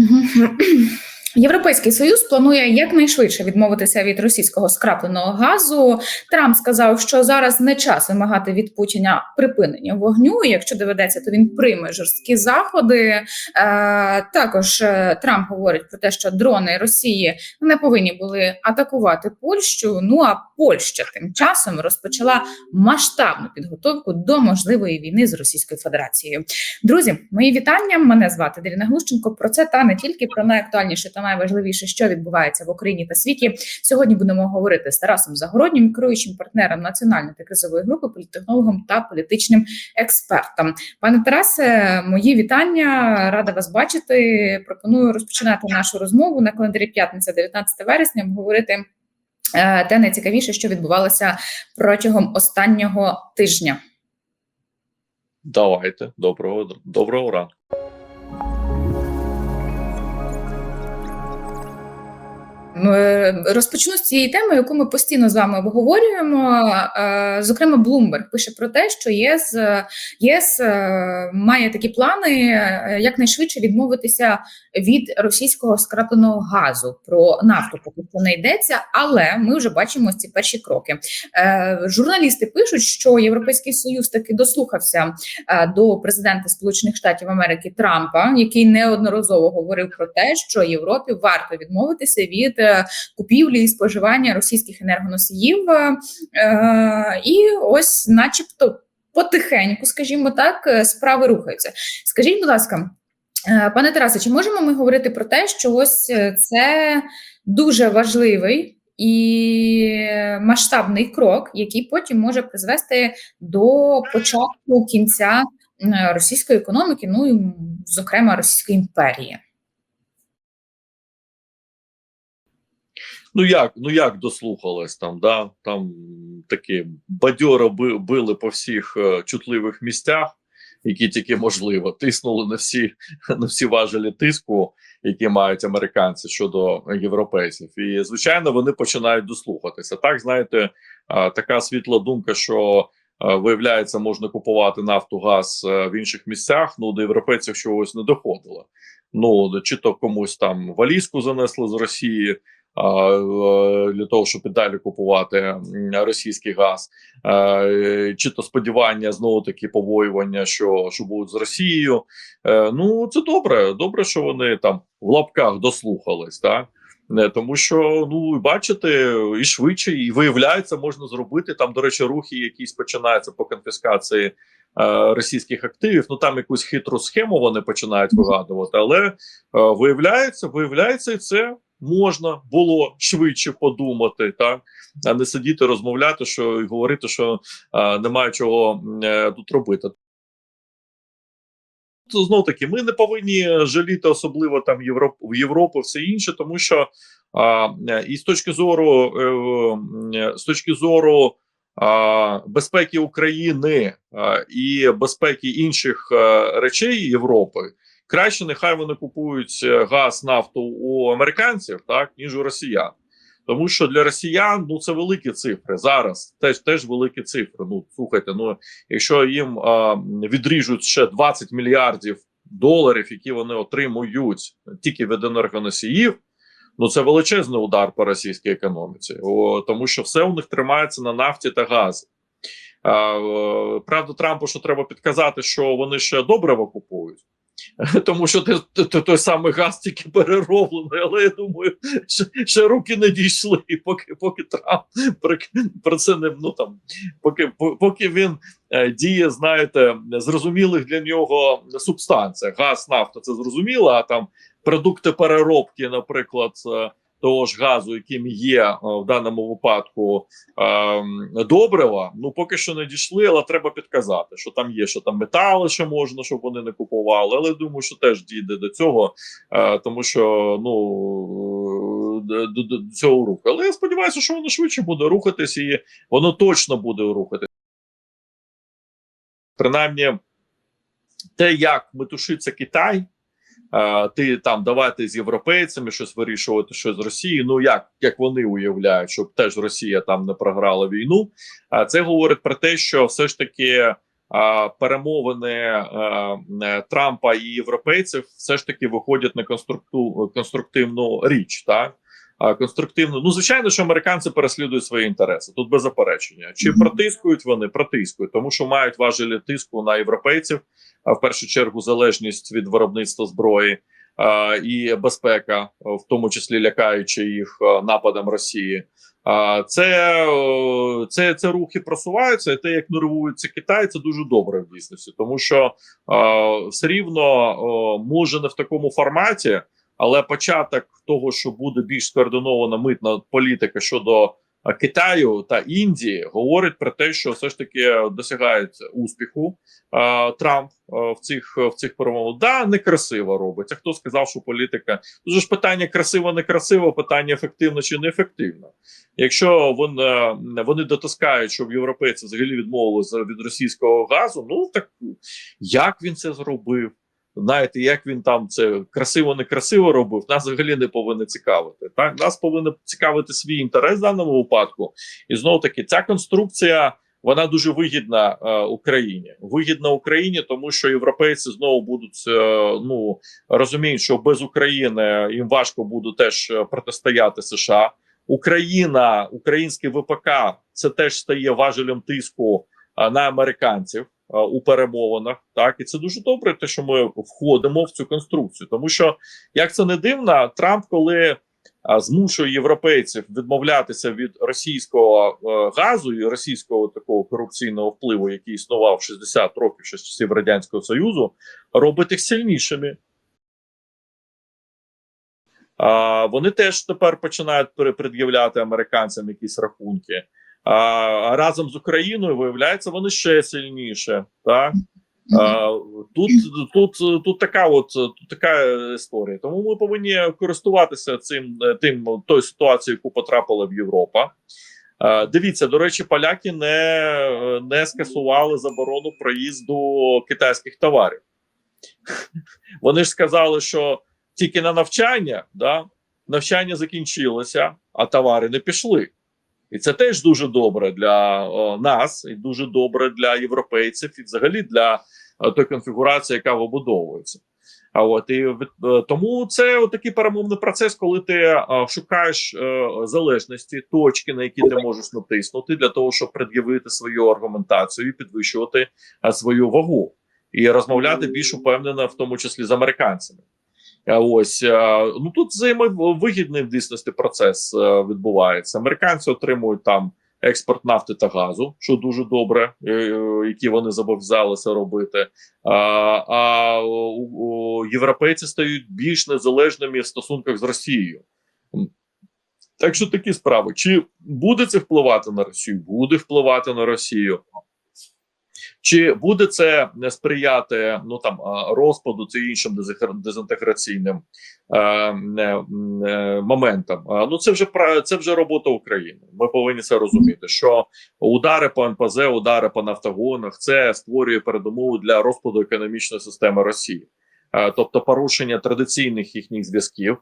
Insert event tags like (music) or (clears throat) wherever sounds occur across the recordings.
Mm-hmm. (clears throat) Європейський союз планує якнайшвидше відмовитися від російського скрапленого газу. Трамп сказав, що зараз не час вимагати від Путіна припинення вогню. Якщо доведеться, то він прийме жорсткі заходи. Е, також е, Трамп говорить про те, що дрони Росії не повинні були атакувати Польщу. Ну а Польща тим часом розпочала масштабну підготовку до можливої війни з Російською Федерацією. Друзі, мої вітання. Мене звати Дарина Глущенко. Про це та не тільки про найактуальніше та найважливіше, що відбувається в Україні та світі. Сьогодні будемо говорити з Тарасом Загороднім, керуючим партнером національної та кризової групи, політтехнологом та політичним експертом. Пане Тарасе, мої вітання. Рада вас бачити. Пропоную розпочинати нашу розмову на календарі п'ятниця, 19 вересня. Говорити е, те найцікавіше, що відбувалося протягом останнього тижня. Давайте, доброго доброго ранку. Розпочну з цієї теми, яку ми постійно з вами обговорюємо. Е, Зокрема, Блумберг пише про те, що ЄС ЄС е, має такі плани е, якнайшвидше відмовитися від російського скрапленого газу. Про нафту поки що не йдеться, але ми вже бачимо ці перші кроки. Е, Журналісти пишуть, що Європейський Союз таки дослухався е, до президента Сполучених Штатів Америки Трампа, який неодноразово говорив про те, що Європі варто відмовитися від е, купівлі і споживання російських енергоносіїв, е, і ось, начебто, потихеньку, скажімо так, е, справи рухаються. Скажіть, будь ласка, е, пане Тарасе, чи можемо ми говорити про те, що ось це дуже важливий і масштабний крок, який потім може призвести до початку кінця російської економіки, ну і зокрема Російської імперії? Ну як, ну як дослухались там, да? Там такі бадьоро би- били по всіх е, чутливих місцях, які тільки можливо, тиснули на всі (laughs) на всі важелі тиску, які мають американці щодо європейців. І звичайно, вони починають дослухатися. Так, знаєте, е, така світла думка, що е, виявляється, можна купувати нафту, газ в інших місцях. Ну до європейців чогось не доходило. Ну чи то комусь там валізку занесли з Росії. Е, Для того щоб і далі купувати російський газ, Е, чи то сподівання знову таки побоювання, що що будуть з Росією. Е, Ну це добре. Добре, що вони там в лапках дослухались, так Не, тому що ну бачите, і швидше, і виявляється, можна зробити там. До речі, рухи, якісь починаються по конфіскації е, російських активів. Ну там якусь хитру схему вони починають вигадувати, але е, виявляється, виявляється, і це можна було швидше подумати, так а не сидіти розмовляти, що і говорити, що е, немає чого е, тут робити. Знов таки, ми не повинні жаліти особливо там Європ, Європу, все інше, тому що а, і з точки зору е, е, з точки зору а, безпеки України а, і безпеки інших е, речей Європи, краще нехай вони купують е, газ, нафту у американців, так ніж у росіян. Тому що для росіян ну це великі цифри зараз. Теж теж великі цифри. Ну слухайте, ну якщо їм а, відріжуть ще 20 мільярдів доларів, які вони отримують тільки від енергоносіїв, ну це величезний удар по російській економіці, О, тому що все у них тримається на нафті та газі. А, правда, Трампу що треба підказати, що вони ще добриво купують. (laughs) Тому що це той самий газ тільки перероблений, але я думаю, ще, ще руки не дійшли, поки поки Трамп про це не ну там, поки поки він е, діє, знаєте, зрозумілих для нього субстанціях. Газ, нафта це зрозуміло, а там продукти переробки, наприклад, е, того ж газу, яким є е, в даному випадку е, добрива, ну поки що не дійшли, але треба підказати, що там є, що там метали ще можна, щоб вони не купували. Але думаю, що теж дійде до цього, е, тому що ну до, до цього руху. Але я сподіваюся, що воно швидше буде рухатись, і воно точно буде рухатись. Принаймні, те, як метушиться Китай. Ти там давайте з європейцями щось вирішувати, що з Росією. Ну як як вони уявляють, щоб теж Росія там не програла війну. А це говорить про те, що все ж таки перемовини Трампа і європейців все ж таки виходять на конструктивну річ, так а, конструктивну. Ну звичайно, що американці переслідують свої інтереси. Тут без заперечення. Чи протискують вони? Протискують, тому що мають важелі тиску на європейців. А в першу чергу залежність від виробництва зброї а, і безпека, в тому числі лякаючи їх нападом Росії. А це, це, це рухи просуваються, і те, як нервується Китай, це дуже добре в дійсності, тому що а, все рівно о, може не в такому форматі, але початок того, що буде більш скоординована митна політика щодо Китаю та Індії, говорить про те, що все ж таки досягають успіху а, Трамп а, в цих в цих перемовах. Да, некрасиво робить. А хто сказав, що політика Тут же ж питання красиво, некрасиво, питання ефективно чи неефективно. Якщо вони, вони дотискають, щоб європейці взагалі відмовилися від російського газу, ну так як він це зробив? Знаєте, як він там це красиво некрасиво робив, нас взагалі не повинно цікавити. Так нас повинен цікавити свій інтерес в даному випадку. І знову таки, ця конструкція вона дуже вигідна е, Україні. Вигідна Україні, тому що європейці знову будуть е, ну розуміють, що без України їм важко буде теж е, протистояти США. Україна, український ВПК, це теж стає важелем тиску а, на американців у перемовинах. Так і це дуже добре, те, що ми входимо в цю конструкцію, тому що як це не дивно, Трамп, коли змушує європейців відмовлятися від російського е, газу і російського такого корупційного впливу, який існував 60 років ще з часів радянського союзу, робить їх сильнішими. Вони теж тепер починають пред'являти американцям якісь рахунки. А разом з Україною виявляється, вони ще сильніше. Так а, тут, тут, тут така от тут така історія. Тому ми повинні користуватися цим тим тою ситуацією, яку потрапила в Європа. А, дивіться, до речі, поляки не, не скасували заборону проїзду китайських товарів. (laughs) Вони ж сказали, що тільки на навчання, да, навчання закінчилося, а товари не пішли. І це теж дуже добре для о, нас, і дуже добре для європейців, і взагалі для е, тої конфігурації, яка вибудовується. А от і від- е, тому це такий перемовний процес, коли ти е, шукаєш е, залежності, точки, на які ти можеш натиснути, для того, щоб пред'явити свою аргументацію і підвищувати е, свою вагу, і розмовляти більш упевнено, в тому числі з американцями. А Ось е, ну тут взаємовигідний в дійсності процес е, відбувається. Американці отримують там експорт нафти та газу, що дуже добре, е, е, які вони зобов'язалися робити. А, європейці стають більш незалежними в стосунках з Росією. Так що такі справи. Чи буде це впливати на Росію? Буде впливати на Росію. Чи буде це сприяти ну там розпаду чи іншим дезінтегра- дезінтеграційним е, е, е, моментам? А, Ну це вже це вже робота України. Ми повинні це розуміти. Що удари по НПЗ, удари по нафтогонах це створює передумови для розпаду економічної системи Росії, Е, тобто порушення традиційних їхніх зв'язків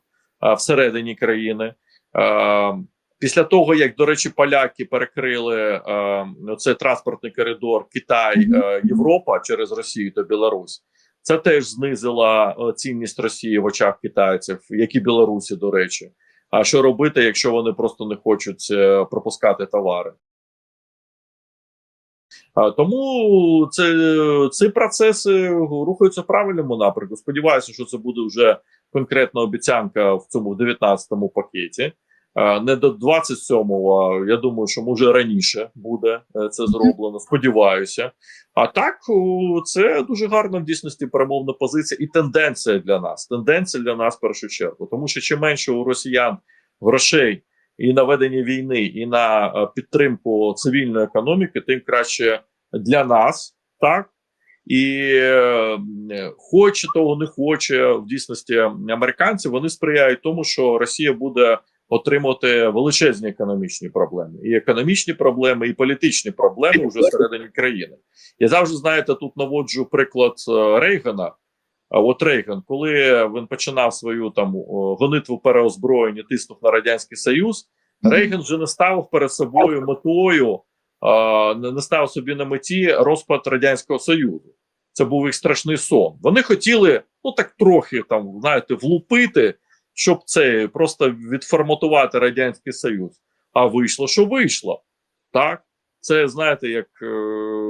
е, всередині країни. Е, Після того, як до речі, поляки перекрили е, цей транспортний коридор Китай, е, Європа через Росію та Білорусь, це теж знизило е, цінність Росії в очах китайців, як і Білорусі, до речі. А що робити, якщо вони просто не хочуть е, пропускати товари? Тому це, ці процеси рухаються в правильному напрямку. Сподіваюся, що це буде вже конкретна обіцянка в цьому в 19-му пакеті. Е, Не до 27-го, я думаю, що може раніше буде е, це зроблено. Сподіваюся. А так, це дуже гарна в дійсності перемовна позиція і тенденція для нас. Тенденція для нас в першу чергу. Тому що чим менше у росіян грошей і на ведення війни, і на е, підтримку цивільної економіки, тим краще для нас, так. І хоче того, не хоче в дійсності американці, вони сприяють тому, що Росія буде отримувати величезні економічні проблеми, і економічні проблеми, і політичні проблеми вже всередині країни. Я завжди знаєте, тут наводжу приклад е, Рейгана. А от Рейган, коли він починав свою там гонитву переозброєння, тиснув на радянський союз, Рейган вже не ставив перед собою метою не не ставив собі на меті розпад радянського союзу. Це був їх страшний сон. Вони хотіли, ну так трохи там, знаєте, влупити, щоб це просто відформатувати радянський союз. А вийшло, що вийшло. Так, це знаєте, як е,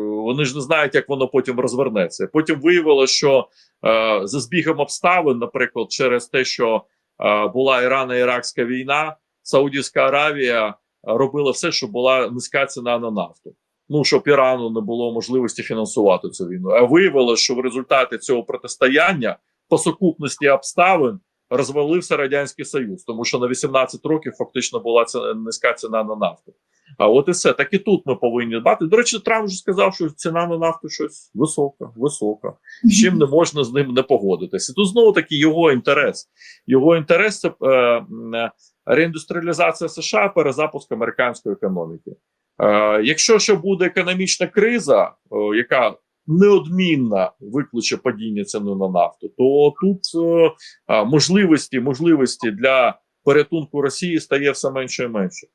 вони ж не знають, як воно потім розвернеться. Потім виявилося, що е, за збігом обставин, наприклад, через те, що е, була Ірано-Іракська війна, Саудівська Аравія робила все, щоб була низька ціна на нафту. Ну щоб Ірану не було можливості фінансувати цю війну. А виявилося, що в результаті цього протистояння по сукупності обставин розвалився радянський союз, тому що на 18 років фактично була ціна, низька ціна на нафту. А от і все. Так і тут ми повинні дбати. До речі, Трамп вже сказав, що ціна на нафту щось висока, висока. З чим не можна з ним не погодитися. Тут знову таки його інтерес. Його інтерес це е, е, реіндустріалізація США, перезапуск американської економіки. Е, якщо ще буде економічна криза, е, яка неодмінно викличе падіння ціни на нафту, то тут е, можливості, можливості для порятунку Росії стає все менше і менше.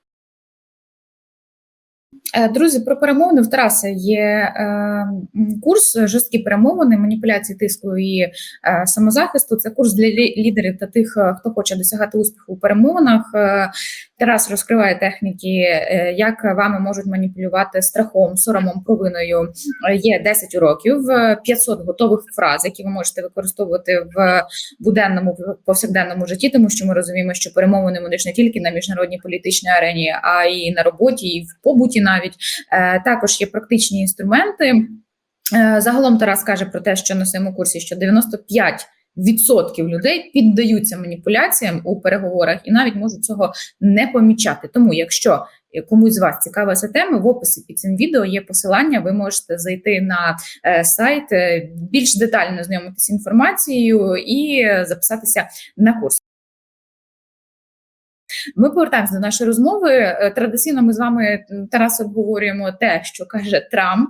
Е, Друзі, про перемовини в Тараса є е, курс жорсткі перемовини, маніпуляції тиску і е, самозахисту. Це курс для лідерів та тих, е, хто хоче досягати успіху у перемовинах. Е, Тарас розкриває техніки, е, як вами можуть маніпулювати страхом, соромом, провиною. Е, Є 10 уроків, е, 500 готових фраз, які ви можете використовувати в буденному повсякденному житті, тому що ми розуміємо, що перемовини вони ж не тільки на міжнародній політичній арені, а і на роботі, і в побуті навіть Е, також є практичні інструменти. Е, Загалом Тарас каже про те, що на своєму курсі що 95% людей піддаються маніпуляціям у переговорах і навіть можуть цього не помічати. Тому, якщо комусь з вас цікава ця тема, в описі під цим відео є посилання. Ви можете зайти на е, сайт, більш детально знайомитися інформацією і записатися на курс. Ми повертаємося до нашої розмови. Е, Традиційно ми з вами Тарас обговорюємо те, що каже Трамп.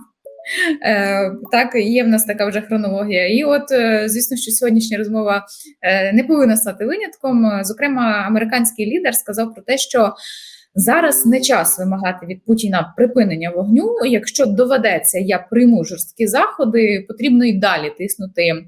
Е, так, є в нас така вже хронологія. І от, е, звісно, що сьогоднішня розмова е, не повинна стати винятком. Е, Зокрема, американський лідер сказав про те, що зараз не час вимагати від Путіна припинення вогню. Якщо доведеться, я прийму жорсткі заходи, потрібно і далі тиснути.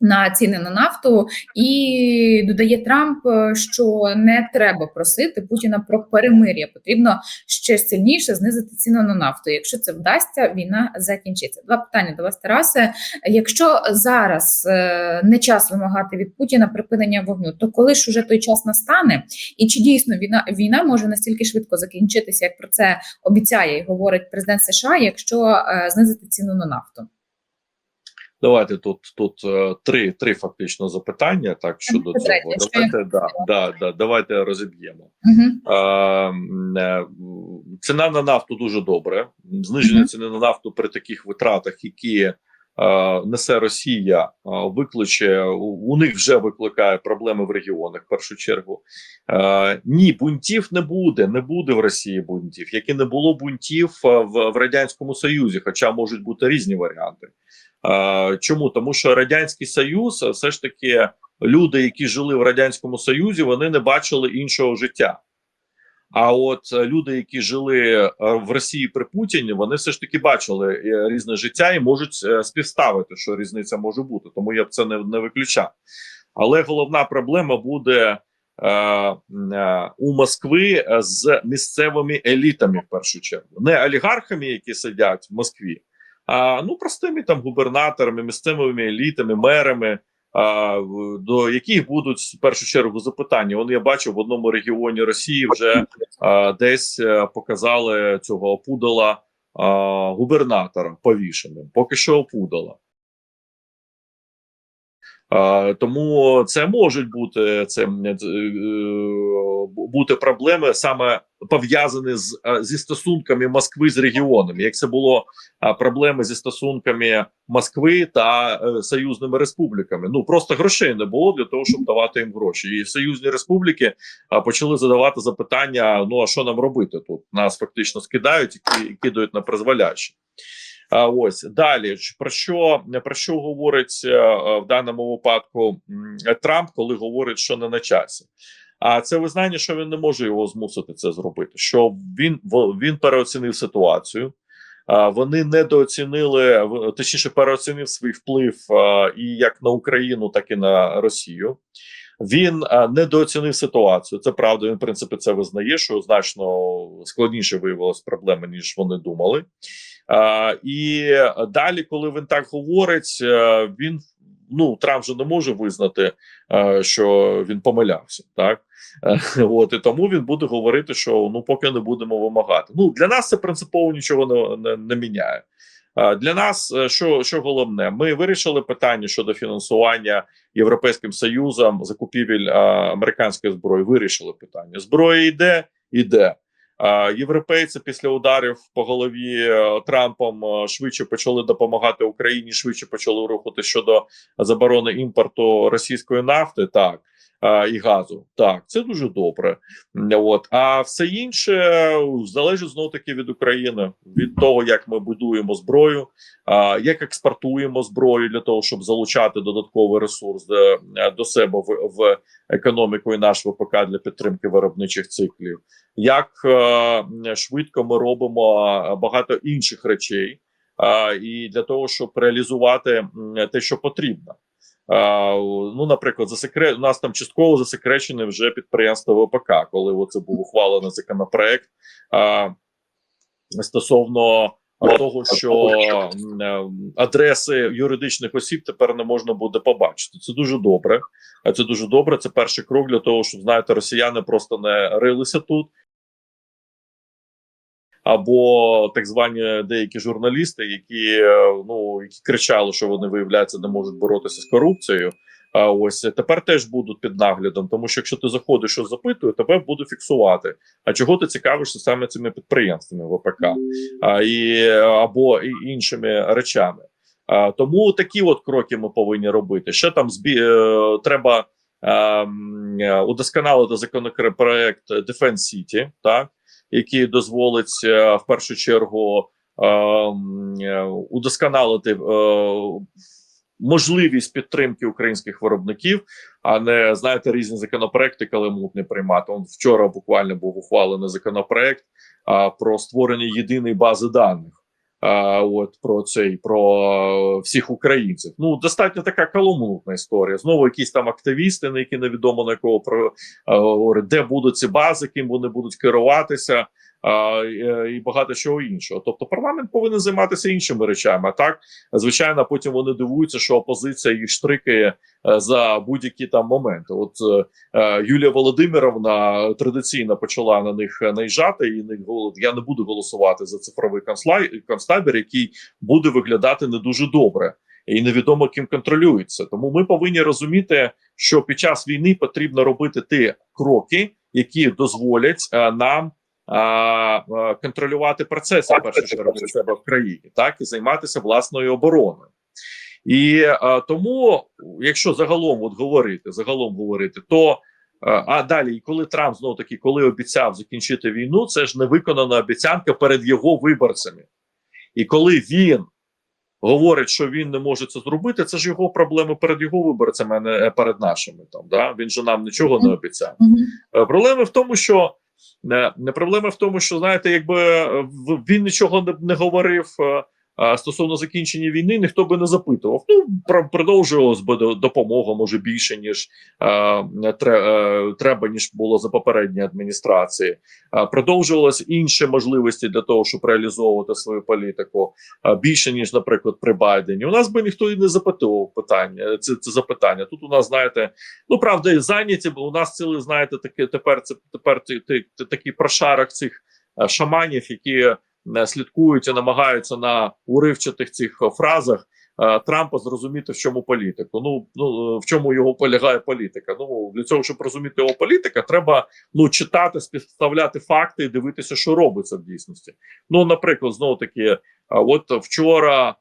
На ціни на нафту і додає Трамп, е, що не треба просити Путіна про перемир'я. Потрібно ще сильніше знизити ціну на нафту. Якщо це вдасться, війна закінчиться. Два питання до вас, Тарасе. Якщо зараз е, не час вимагати від Путіна припинення вогню, то коли ж уже той час настане, і чи дійсно війна війна може настільки швидко закінчитися, як про це обіцяє і говорить президент США, якщо е, знизити ціну на нафту? Давайте тут тут е, три три фактично запитання. Так щодо Це цього. Давайте да, да, да, давайте розіб'ємо. Угу. Ціна на нафту дуже добре. Зниження Мгм. ціни на нафту при таких витратах, які несе Росія, викличе у, них вже викликає проблеми в регіонах. В першу чергу ні, бунтів не буде. Не буде в Росії бунтів, як і не було бунтів в, в радянському Союзі, хоча можуть бути різні варіанти. Чому тому, що радянський союз, все ж таки, люди, які жили в радянському союзі, вони не бачили іншого життя. А от е, люди, які жили е, в Росії при Путіні, вони все ж таки бачили е, різне життя і можуть співставити, що різниця може бути. Тому я б це не, не виключав. Але головна проблема буде е, е, у Москви з місцевими елітами, в першу чергу, не олігархами, які сидять в Москві, а ну простими там губернаторами, місцевими елітами, мерами. А, до яких будуть в першу чергу запитання. Вони я бачив в одному регіоні Росії вже а, десь е, показали цього опудала а, губернатора повішеним. Поки що опудала. Тому це можуть бути це е, бути проблеми саме пов'язані з е, зі стосунками Москви з регіонами. Як це було проблеми зі стосунками Москви та е, союзними республіками. Ну просто грошей не було для того, щоб давати їм гроші. І союзні республіки почали задавати запитання: ну а що нам робити тут? Нас фактично скидають і кидають на призволяще. Ось далі про що про що говорить е, е, в даному випадку Трамп, коли говорить, що не на часі. А це визнання, що він не може його змусити це зробити. Що він він переоцінив ситуацію. Вони недооцінили, точніше, переоцінив свій вплив і як на Україну, так і на Росію. Він недооцінив ситуацію. Це правда. Він в принципі це визнає, що значно складніше виявилась проблема, ніж вони думали. А, і далі, коли він так говорить, е, він ну Трамп же не може визнати, е, що він помилявся, так Е, от і тому він буде говорити, що ну поки не будемо вимагати. Ну для нас це принципово нічого не, не, не міняє. Е, Для нас е, що, що головне, ми вирішили питання щодо фінансування Європейським Союзом закупівель е, американської зброї. Вирішили питання. Зброя йде, йде. Європейці після ударів по голові е, Трампом е, швидше почали допомагати Україні, швидше почали рухати щодо заборони імпорту російської нафти, так і газу. Так, це дуже добре. От а все інше е, залежить знову таки від України, від того, як ми будуємо зброю, як експортуємо зброю для того, щоб залучати додатковий ресурс до, до себе в, в економіку і наш ВПК для підтримки виробничих циклів як е, швидко ми робимо е, багато інших речей, е, і для того, щоб реалізувати те, що потрібно. Ну, наприклад, засекре... у нас там частково засекречене вже підприємство ВПК, коли це був ухвалений законопроект е, стосовно того, що е, адреси юридичних осіб тепер не можна буде побачити. Це дуже добре. А це дуже добре. Це перший крок для того, щоб знаєте, росіяни просто не рилися тут. Або так звані деякі журналісти, які е, ну які кричали, що вони виявляється не можуть боротися з корупцією. А ось тепер теж будуть під наглядом, тому що якщо ти заходиш, що запитує, тебе буде фіксувати. А чого ти цікавишся саме цими підприємствами ВПК а, і або і іншими речами? А, тому такі от кроки ми повинні робити. Ще там збі е, треба е, удосконалити законопроект Defense City, так який дозволить е, в першу чергу е, е, удосконалити можливість підтримки українських виробників, а не знаєте різні законопроекти, коли мутне приймати. Он вчора буквально був ухвалений законопроект про створення єдиної бази даних. От про цей про всіх українців. Ну достатньо така каламутна історія. Знову якісь там активісти, на які невідомо на кого про а, говорять, де будуть ці бази, ким вони будуть керуватися. А, і, багато чого іншого. Тобто, парламент повинен займатися іншими речами. А так, звичайно, потім вони дивуються, що опозиція їх штрикає е, за будь-які там моменти. От е, е, Юлія Володимировна традиційно почала на них наїжджати, і не. Я не буду голосувати за цифровий концтабір, який буде виглядати не дуже добре. І невідомо ким контролюється. Тому ми повинні розуміти, що під час війни потрібно робити ті кроки, які дозволять е, нам а, контролювати процеси в першу чергу себе в країні, так і займатися власною обороною. І а, тому, якщо загалом от говорити, загалом говорити, то а, а далі, і коли Трамп знову таки, коли обіцяв закінчити війну, це ж не виконана обіцянка перед його виборцями. І коли він говорить, що він не може це зробити, це ж його проблеми перед його виборцями, а не перед нашими. Там да він же нам нічого не обіцяв. Е, Проблема в тому, що проблема в тому, що знаєте, якби е, він нічого не, не говорив е, а, стосовно закінчення війни, ніхто би не запитував. Ну про- продовжувалась би до- допомога, може більше ніж тре, е, треба, ніж було за попередні адміністрації. Продовжувалися інші можливості для того, щоб реалізовувати свою політику більше ніж, наприклад, при Байдені. У нас би ніхто і не запитував питання. Це, це запитання. Тут у нас знаєте. Ну правда, і зайняті, бо у нас цілий, знаєте, таке тепер це тепер ти, ти, ти, такий прошарок цих шаманів, які слідкують і намагаються на уривчатих цих е, фразах е, Трампа зрозуміти, в чому політику. Ну ну е, в чому його полягає політика. Ну для цього, щоб розуміти його політика, треба ну читати, співставляти факти і дивитися, що робиться в дійсності. Ну, наприклад, знову таки, е, от вчора. е,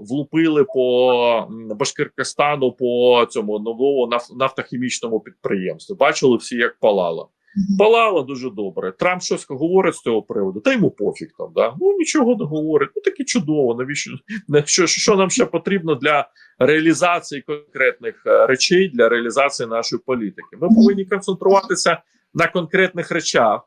Влупили по м, Башкиркостану по цьому новому наф- нафтохімічному підприємству. Бачили всі, як палало. Палало дуже добре. Трамп щось говорить з цього приводу, та йому пофіг там. Да? Ну нічого не говорить. Ну таке чудово. Навіщо що, що нам ще потрібно для реалізації конкретних е, речей, для реалізації нашої політики? Ми повинні концентруватися на конкретних речах.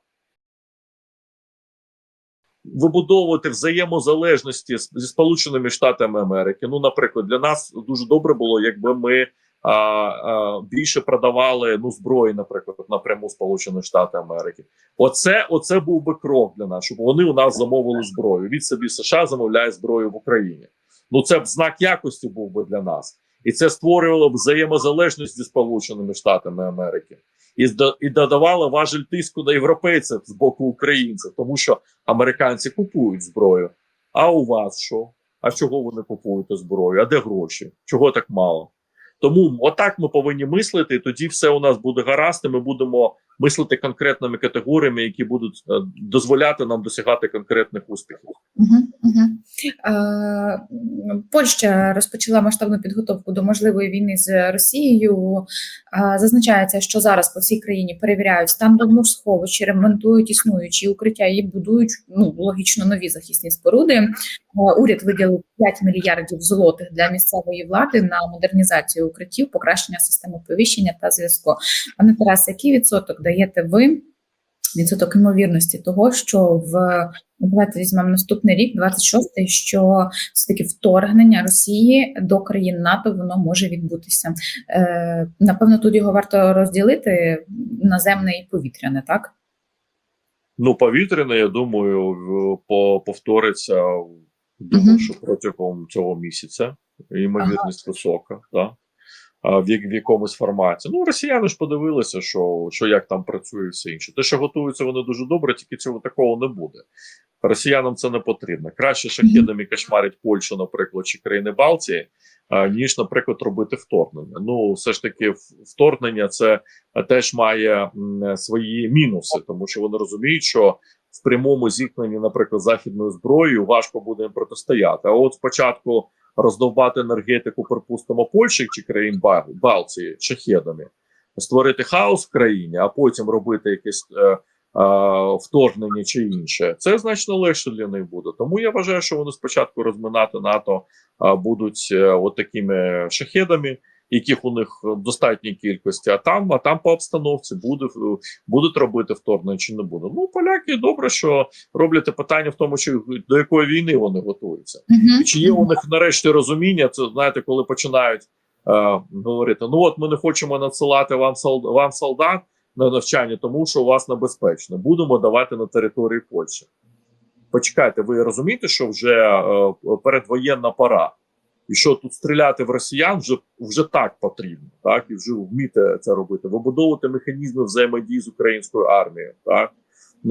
Вибудовувати взаємозалежності зі Сполученими Штатами Америки. Ну, наприклад, для нас дуже добре було, якби ми а, а, більше продавали ну зброї, наприклад, напряму Сполучені Штати Америки. Оце, оце був би крок для нас, щоб вони у нас замовили зброю. Від собі США замовляє зброю в Україні. Ну це б знак якості був би для нас, і це створювало б взаємозалежність зі Сполученими Штатами Америки. І, і додавало важель тиску на європейців з боку українців, тому що американці купують зброю. А у вас що? А чого ви не купуєте зброю? А де гроші? Чого так мало? Тому отак ми повинні мислити, тоді все у нас буде гаразд, і ми будемо мислити конкретними категоріями, які будуть е, дозволяти нам досягати конкретних успіхів. Угу, угу. Е, Польща розпочала масштабну підготовку до можливої війни з Росією. Е, Зазначається, що зараз по всій країні перевіряють стан бомбосховищ, ремонтують існуючі укриття і будують ну логічно нові захисні споруди. Е, Уряд виділив 5 мільярдів злотих для місцевої влади на модернізацію укриттів, покращення системи повіщення та зв'язку. Пане Тарасе, який відсоток даєте ви? Відсоток ймовірності того, що в ну, давайте візьмемо наступний рік, 26-й, що все таки вторгнення Росії до країн НАТО воно може відбутися. Е, напевно, тут його варто розділити наземне і повітряне, так? Ну, повітряне, я думаю, повториться думаю, що протягом цього місяця. Ймовірність висока, да? а, в, як- в якомусь форматі. Ну, росіяни ж подивилися, що, що як там працює і все інше. Те, що готуються вони дуже добре, тільки цього такого не буде. Росіянам це не потрібно. Краще шахедами кошмарить Польщу, наприклад, чи країни Балтії, ніж, наприклад, робити вторгнення. Ну, все ж таки, вторгнення це теж має м, свої мінуси, тому що вони розуміють, що в прямому зіткненні, наприклад, західною зброєю важко буде протистояти. А от спочатку роздовбати енергетику, припустимо, Польщі чи країн Балтії шахедами, створити хаос в країні, а потім робити якесь е, е, вторгнення чи інше. Це значно легше для них буде. Тому я вважаю, що вони спочатку розминати НАТО е, будуть е, от такими шахедами. Яких у них достатньої кількості, а там, а там по обстановці буде е, будуть робити вторгнення чи не буде. Ну, поляки добре, що роблять питання в тому, що до якої війни вони готуються. І чи є у них нарешті розуміння? Це знаєте, коли починають е, говорити: ну от ми не хочемо надсилати вам сол- вам солдат на навчання, тому що у вас небезпечно. Будемо давати на території Польщі. Почекайте, ви розумієте, що вже е, передвоєнна пора, і що тут стріляти в росіян вже вже так потрібно, так? І вже вміти це робити, вибудовувати механізми взаємодії з українською армією, так?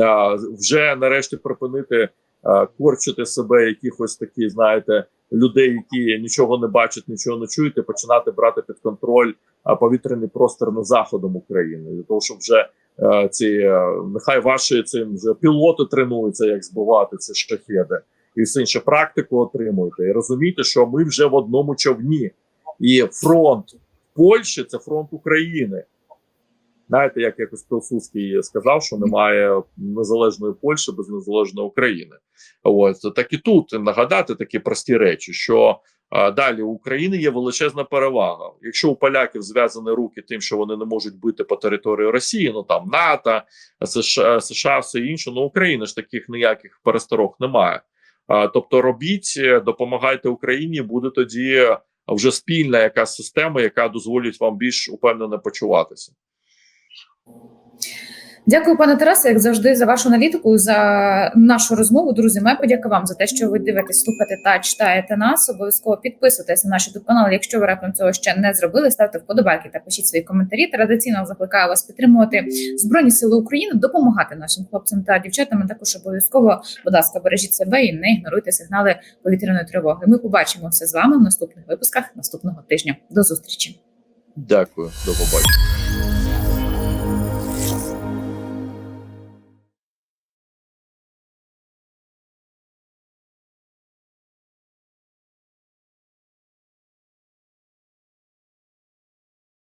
Е, вже нарешті припинити е, корчити себе якихось такі, знаєте, людей, які нічого не бачать, нічого не чують, і починати брати під контроль а, повітряний простір на заходом України, для того, щоб вже е, ці е, нехай ваші цим вже пілоти тренуються, як збивати ці шахеди, і все інше практику отримуєте. І розумієте, що ми вже в одному човні, і фронт Польщі це фронт України. Знаєте, як якось Пилсудський сказав, що немає незалежної Польщі без незалежної України. От так і тут нагадати такі прості речі, що а, далі у України є величезна перевага. Якщо у поляків зв'язані руки тим, що вони не можуть бити по території Росії, ну там НАТО, США, США все інше. Ну України ж таких ніяких пересторог немає. Тобто, робіть, е, допомагайте Україні, буде тоді вже спільна якась система, яка дозволить вам більш упевнено почуватися. Дякую, пане Тарасе, як завжди, за вашу аналітику, за нашу розмову. Друзі, моя подяка вам за те, що ви дивитесь, слухаєте та читаєте нас. Обов'язково підписуйтесь на наш youtube канал. Якщо ви раптом цього ще не зробили, ставте вподобайки та пишіть свої коментарі. Традиційно закликаю вас підтримувати Збройні Сили України, допомагати нашим хлопцям та дівчатам. Також обов'язково, будь ласка, бережіть себе і не ігноруйте сигнали повітряної тривоги. Ми побачимося з вами в наступних випусках наступного тижня. До зустрічі. Дякую, до побачення.